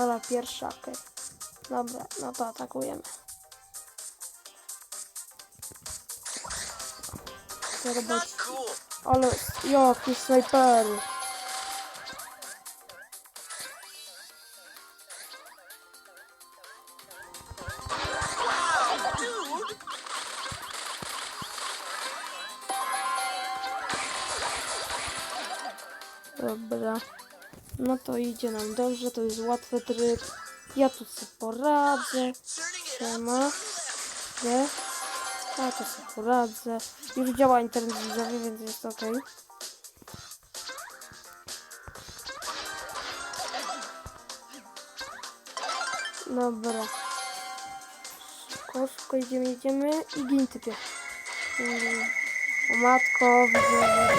Fala pierwsza, okej. Dobra, no to atakujemy. Te roboci. Ale jaki snajper. To idzie nam dobrze, to jest łatwy tryb. Ja tu sobie poradzę. Siema. Gdzie? A sobie poradzę. Już działa internet widzowie, więc jest ok. Dobra. Szybko, szybko idziemy, idziemy i gin typie. Mm. O matko, widzę.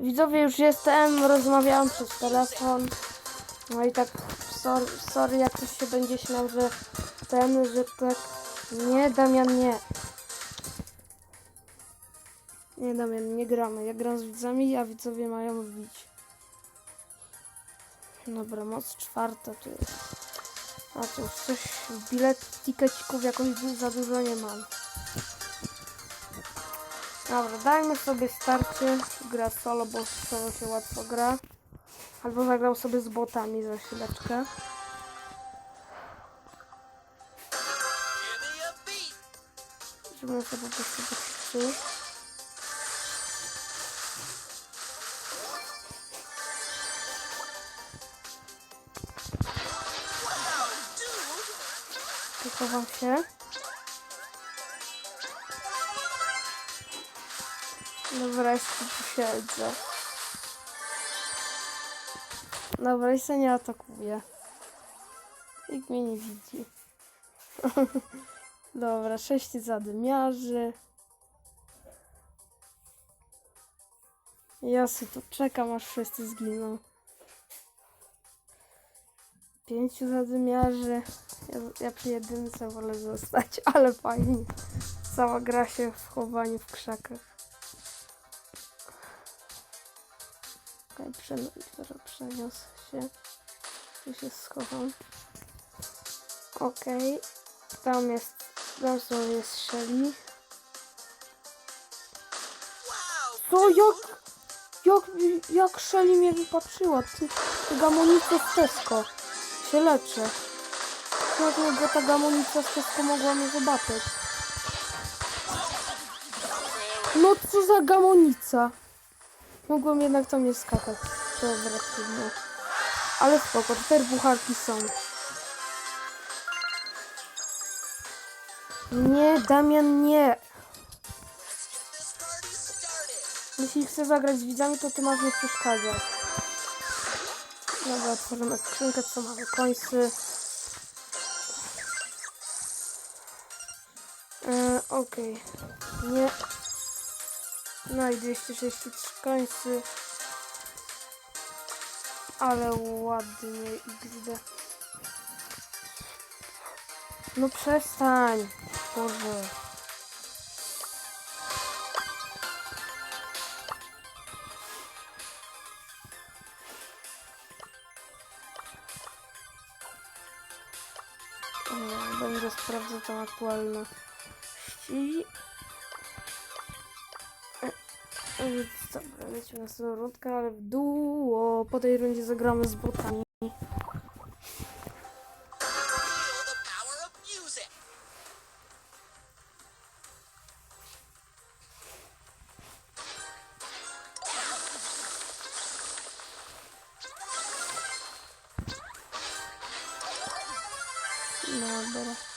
Widzowie, już jestem, rozmawiałam przez telefon. No i tak, sorry, sorry jak ktoś się będzie śmiał, że ten, że tak... Nie, Damian, nie. Nie, Damian, nie gramy. Ja gram z widzami, a widzowie mają wbić. Dobra, moc czwarta tu jest. A już coś, bilet, tikecików jakoś za dużo nie mam. Dobra, dajmy sobie starcie. Gra solo, bo solo się łatwo gra. Albo zagrał sobie z botami za chwileczkę. Żebym sobie po prostu. Tu chowam się. Dobra, jeszcze tu siedzę. I się nie atakuje. Nikt mnie nie widzi. Dobra, sześć zadymiarzy. Ja sobie tu czekam, aż wszyscy zginą. Pięciu zadymiarzy. Ja, ja przy jedynce wolę zostać, ale fajnie. Cała gra się w chowaniu w krzakach. Okay, dobra, przeniosę się. Tu się schowam. Okej. Tam jest, tam są jest Shelly. Co, jak, jak, jak Shelly mnie wypatrzyła? Ty, ty gamonica z Tesco. Się leczę. Jak go ta gamonica z Tesco mogła mnie zobaczyć? No co za gamonica? Mogłem jednak tam nie skakać. Dobra, trudno. Ale spoko, cztery bucharki są. Nie, Damian, nie. Jeśli chcesz zagrać z widzami, to ty masz nie przeszkadzać. Dobra, otworzymy skrzynkę, co mamy końcy. E, Okej. Nie. No i 263 końcy. Ale ładnie XD. No przestań. Boże. Będę sprawdzał tam aktualności. Dobra, lecimy na następną rundkę, ale w duo. Po tej rundzie zagramy z botami. Music. Dobra.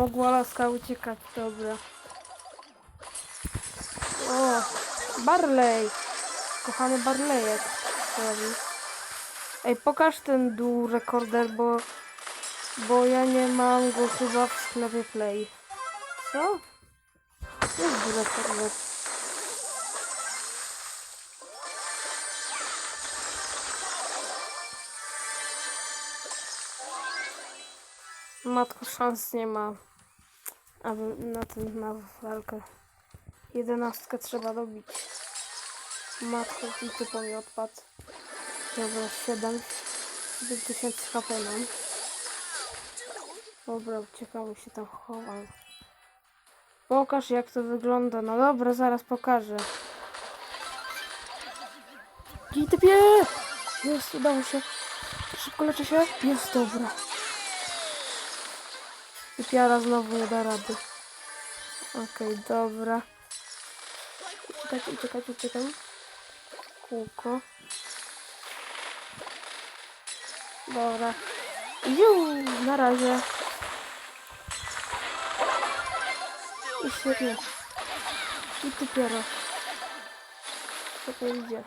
Mogła laska uciekać, dobra. O, Barley. Kochany Barleyek. Ej, pokaż ten dół rekorder, bo bo ja nie mam go chyba w sklepie Play. Co? Jest dół rekorder. Matko szans nie ma. Aby na tym na walkę. Jedenastkę trzeba dobić. Matko i typo mi. Dobra, 7. 5000 HP mam. Dobra, uciekam się tam chowam. Pokaż jak to wygląda. No dobra, zaraz pokażę. Gij typie! Jest, udało się. Szybko leczę się. Jest, dobra. Typiara znowu nie da rady. Okej, dobra. Uciekać, uciekać, uciekam. Kółko. Dobra. Ju, na razie. I świetnie. I dopiero. Co to idzie?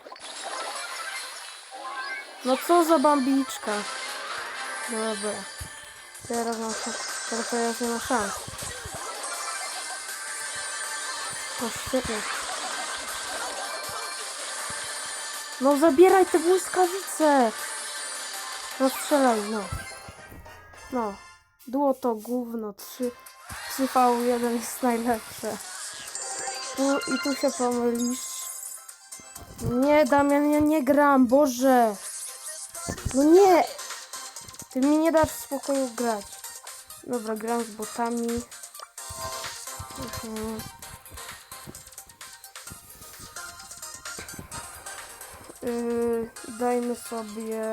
No co za bambiczka. Dobra. Teraz ma teraz nie ma szans. O, świetnie. No zabieraj te błyskawice! Rozstrzelaj, no. No. Było to gówno. 3, 3v1 jest najlepsze. Tu i tu się pomylisz. Nie, Damian, ja nie gram, Boże! No nie! Ty mi nie dasz w spokoju grać. Dobra, gram z botami. Mhm. Yy, dajmy sobie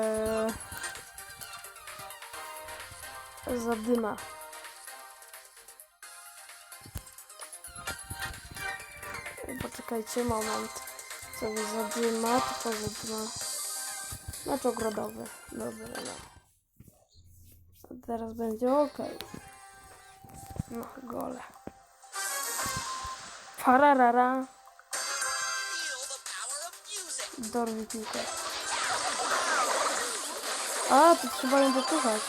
zadyma. Poczekajcie moment. Sobie zadyma, tylko zadyma. Mecz ogrodowy. Dobra, no. Teraz będzie ok. No, gole. Pararara. Feel the power of music. Dorwi piłkę. A, to trzeba ją dopychać.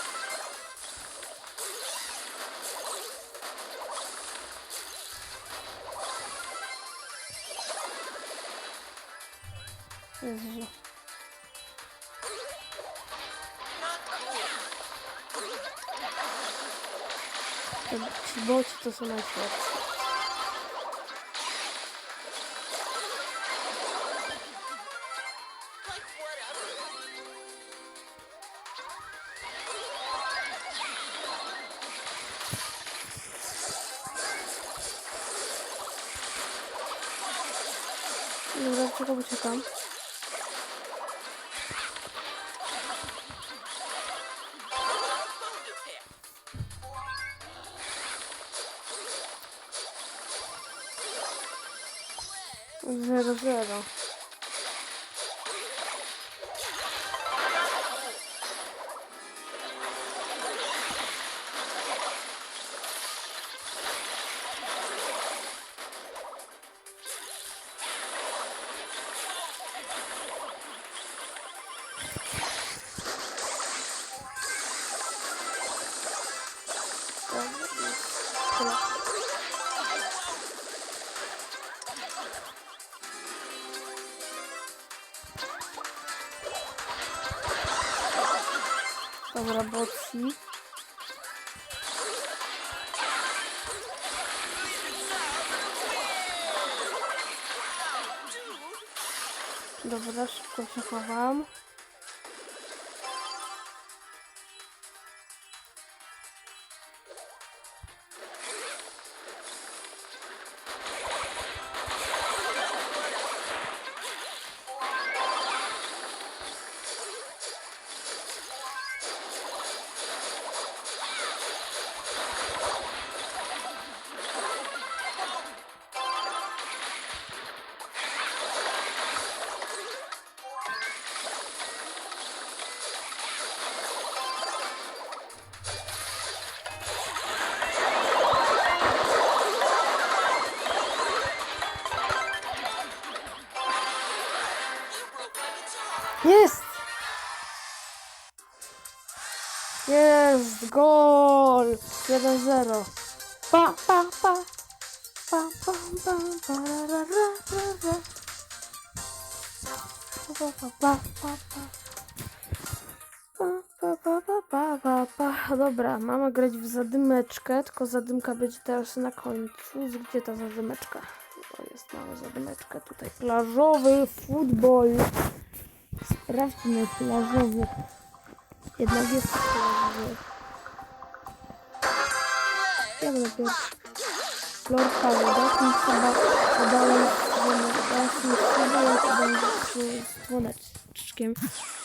Boci to są najsłabsi. Boci. Dobra, szybko się chowam. 1-0. Pa, pa, pa. Pa, pa, pa, pa, ra, ra, ra, ra. Pa, pa, pa, pa, pa. Pa, pa, pa, pa, pa, pa. Dobra, mamy grać w zadymeczkę, tylko zadymka będzie teraz na końcu. Gdzie ta zadymeczka? O, jest mała zadymeczka tutaj. Plażowy futbol. Sprawdźmy plażowy. Jednak jest plażowy. Ja będę pierwszy. Lord Paweł, chyba podałem dasz mi chyba jak będzie z dzwoneczkiem.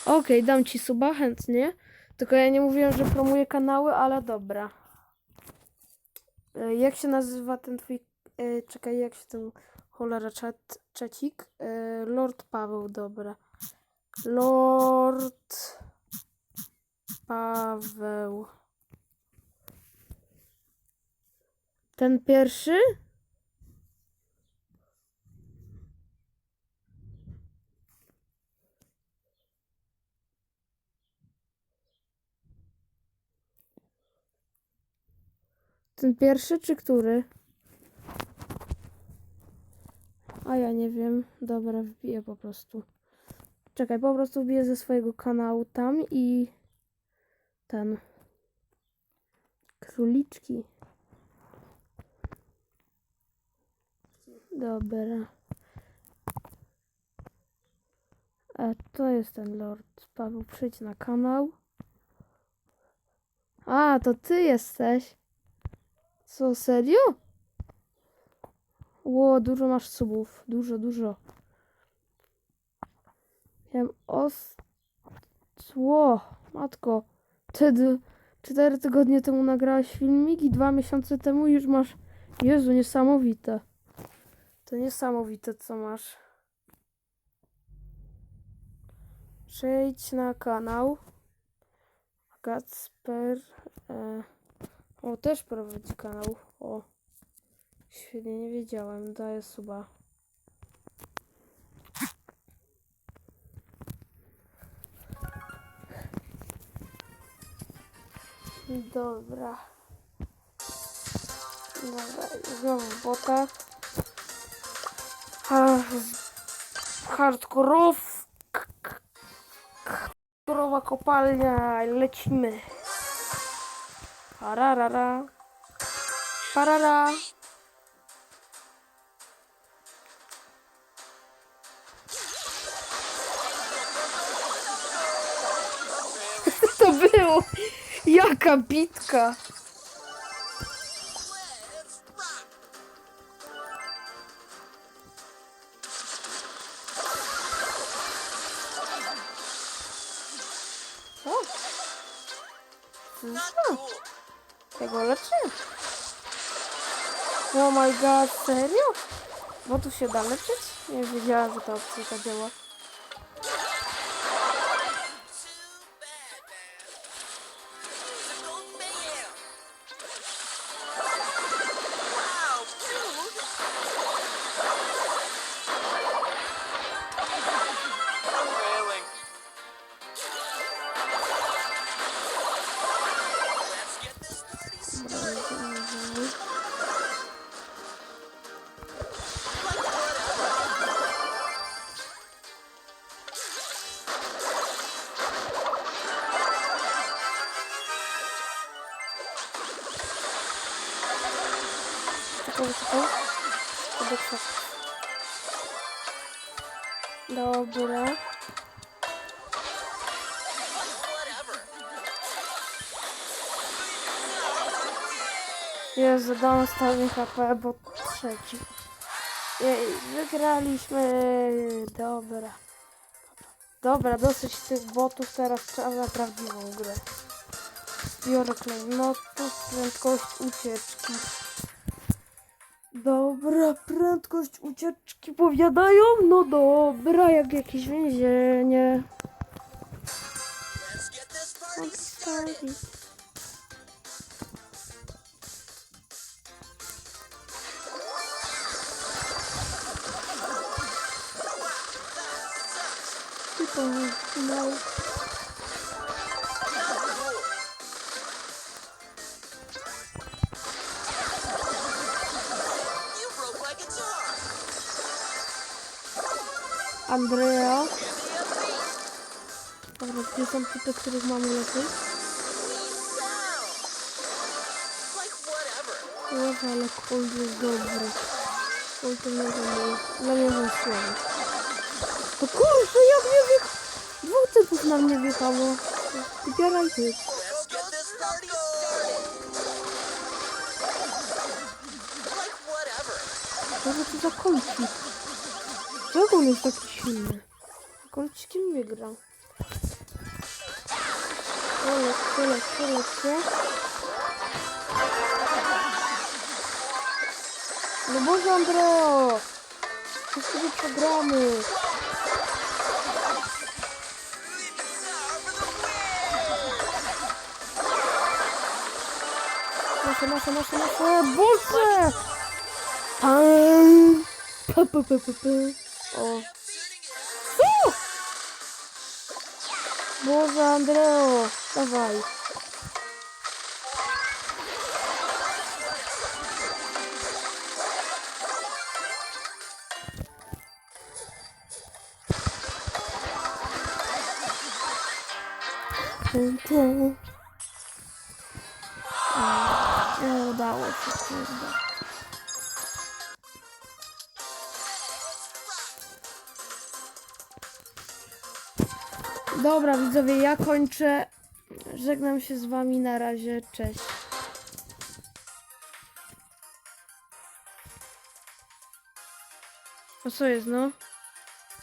Okej, dam ci suba chętnie. Tylko ja nie mówiłem, że promuję kanały, ale dobra. E, Jak się nazywa ten twój... e, Czekaj, jak się ten cholera czat, czacik? E, Lord Paweł, dobra. Lord Paweł. Ten pierwszy? Ten pierwszy czy który? A ja nie wiem. Dobra, wbiję po prostu. Czekaj, po prostu wbiję ze swojego kanału tam i ten. Króliczki. Dobra. A to jest ten Lord. Paweł, przyjdź na kanał. A, to ty jesteś. Co, serio? Ło, dużo masz subów. Dużo, dużo. Miałem os... Ło, matko. Ty cztery tygodnie temu nagrałeś filmik i dwa miesiące temu już masz... Jezu, niesamowite. To niesamowite, co masz. Przejdź na kanał. Kacper. E, o, też prowadzi kanał. O. Świetnie, nie wiedziałem. Daję suba. Dobra. Dobra, znowu w botach. Hardkorowa kopalnia. Lecimy. Pararara. Parara. to było? Jaka bitka? Oh my god, serio? Bo tu się da leczyć? Nie wiedziałam, że ta opcja działa. Jezu, dam ostatni HP, bo trzeci. Jej, wygraliśmy. Dobra. Dobra, dosyć tych botów, teraz trzeba na prawdziwą grę. Biorę klejnotów, prędkość ucieczki. Dobra, prędkość ucieczki powiadają? No dobra, jak jakieś więzienie. Let's no. Andrea. Dobra, gdzie są typy, których mamy whatever. Uważaj, ale Cold jest dobry. Cold to nie wiem, dla mnie. To kurczę, jak mnie wjech... Typów na mnie wjechało. Wybieraj ty. Co to za kolcik? Czego on jest taki silny? Kolcikiem wygrał. Kolec, kolec, kolec, nie? No Boże, Andreo! Co sobie przegramy? nossa, nossa, nossa, nossa, é bolsa! Pam! Pam, pam, pam, pam, Ó. Vai. Então... udało się, kurde. Dobra, widzowie, ja kończę. Żegnam się z wami na razie. Cześć. Co jest, no?